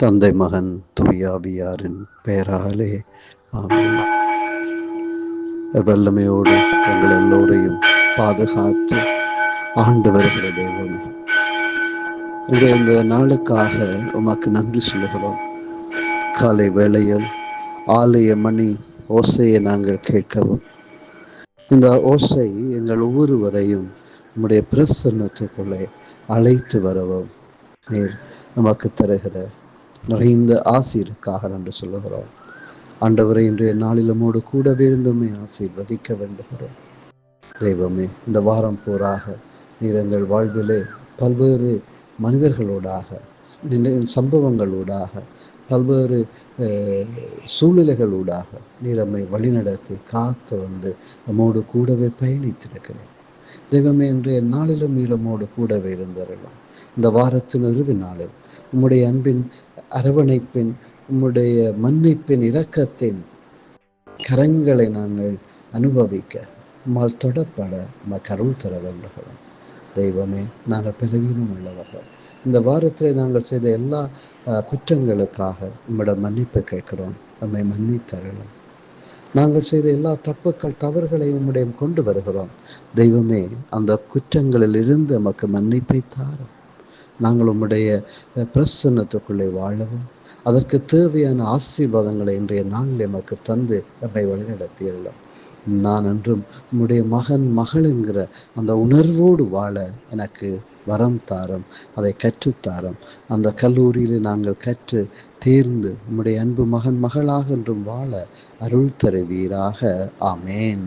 தந்தை மகன் தூயாவியாரின் பெயராலே ஆமென். வல்லமையோடு எங்கள் எல்லோரையும் பாதுகாத்து ஆண்டு வருகிற இந்த நாளுக்காக உமக்கு நன்றி சொல்லுகிறோம். காலை வேளையில் ஆலய மணி ஓசையை நாங்கள் கேட்கவும் இந்த ஓசை எங்கள் ஒவ்வொருவரையும் நம்முடைய பிரசன்னத்துக்குள்ளே அழைத்து வரவும் நீர் நமக்கு தருகிற நிறைந்த ஆசீருக்காக நன்றி சொல்லுகிறோம். ஆண்டவரை இன்றைய நாளிலமோடு கூடவே இருந்துமே ஆசீர்வதிக்க வேண்டுகிறோம். தெய்வமே இந்த வாரம் போராக நீர் எங்கள் வாழ்விலே பல்வேறு மனிதர்களோடாக நிலை சம்பவங்களூடாக பல்வேறு அஹ், சூழ்நிலைகளூடாக நீர் நம்மை வழிநடத்தி காத்து வந்து நம்மோடு கூடவே பயணித்திருக்கிறேன் தெய்வமே இன்றைய நாளிலும் நீர் நம்மோடு கூடவே இருந்தரலாம் இந்த வாரத்தின் இறுதி நாளில் உம்முடைய அன்பின் அரவணைப்பின் உம்முடைய மன்னிப்பின் இரக்கத்தின் கரங்களை நாங்கள் அனுபவிக்க உம்மால் தொடப்பட உமக்கு கருள் தர வேண்டுகிறோம். தெய்வமே நாங்கள் பலவீனம் உள்ளவர்கள். இந்த வாரத்தில் நாங்கள் செய்த எல்லா குற்றங்களுக்காக உம்மிடம் மன்னிப்பு கேட்கிறோம். நம்மை மன்னித்தரலாம் நாங்கள் செய்த எல்லா தப்புக்கள் தவறுகளை உம்மிடம் கொண்டு வருகிறோம். தெய்வமே அந்த குற்றங்களில் இருந்து நமக்கு மன்னிப்பை தாரும். நாங்கள் உம்முடைய பிரசன்னத்துக்குள்ளே வாழவும். அதற்கு தேவையான ஆசீர்வாதங்களை இன்றைய நாளில் எமக்கு தந்து நம்மை வழிநடத்தியுள்ளோம். நான் என்றும் உம்முடைய மகன் மகள் என்கிற அந்த உணர்வோடு வாழ எனக்கு வரம் தாரம் அதை கற்றுத்தாரம் அந்த கல்லூரியில் நாங்கள் கற்று தேர்ந்து உம்முடைய அன்பு மகன் மகளாக என்றும் வாழ அருள் தருவீராக. ஆமேன்.